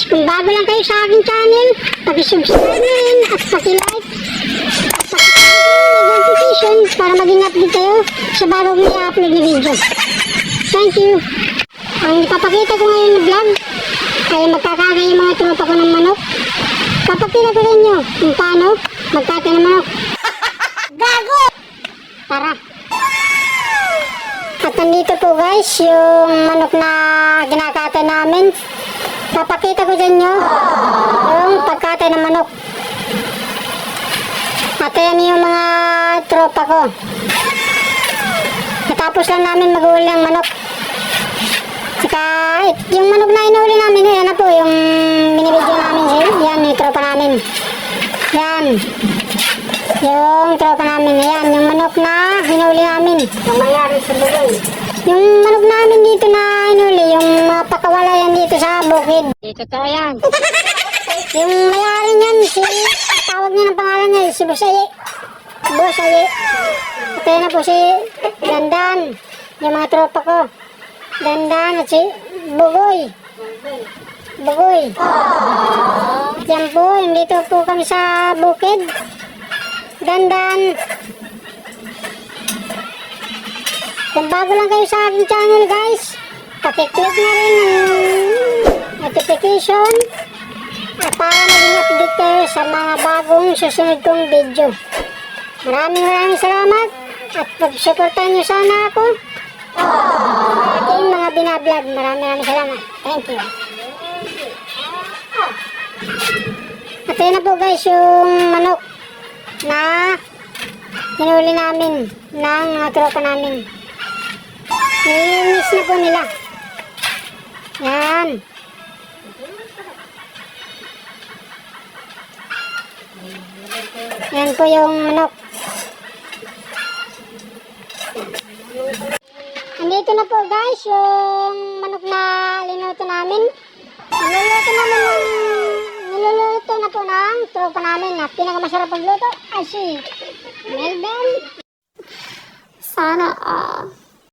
guys, kung bago lang kayo sa aking channel, pag-subscribe na rin at pag-like at ng notification para maging update kayo sa bagong i-upload na video. Thank you! Ang ipapakita ko ngayon na vlog ay magkakagay yung mga tropa ko ng manok. Papakita ko sa inyo kung paano magkakay ng manok. Gago! Tara! At nandito po guys, yung manok na ginakatay namin. Papakita ko sa inyo yung pagkatay ng manok. At yan yung mga tropa ko. Natapos lang namin mag-uuli ng manok. Saka yung manok na inuli namin, yan na po yung binibidyo namin. Yan, yung tropa namin. Yan. Yung tropa namin, yan, yung manok na hinuli namin. Sa bugay. Yung manok namin dito na inuli, yung mga pakawala yan dito sa bukid. Dito to yan. Yung mayari niyan, si, tawag niya ng pangalan niya, si Busaye. Busaye. Yun na po si Dandan, yung mga tropa ko. Dandan at si Bugoy. Bugoy. Yan po, dito po kami sa bukid. Dandan. Kung bago lang kayo sa aking channel guys, pakiclick na rin ng notification at para maging update kayo sa mga bagong susunod kong video. Maraming maraming salamat at pag-supportan nyo sana ako sa aking mga binablog. Maraming maraming salamat. Thank you. At na po guys yung manok na hinuli namin ng mga tropa namin. Nilinis na po nila. Yan. Yan po yung manok. Andito na po guys yung manok na linuto namin. Niluluto namin ng tropa namin na pinakamasarap pagluto ay si Melvin. Sana ah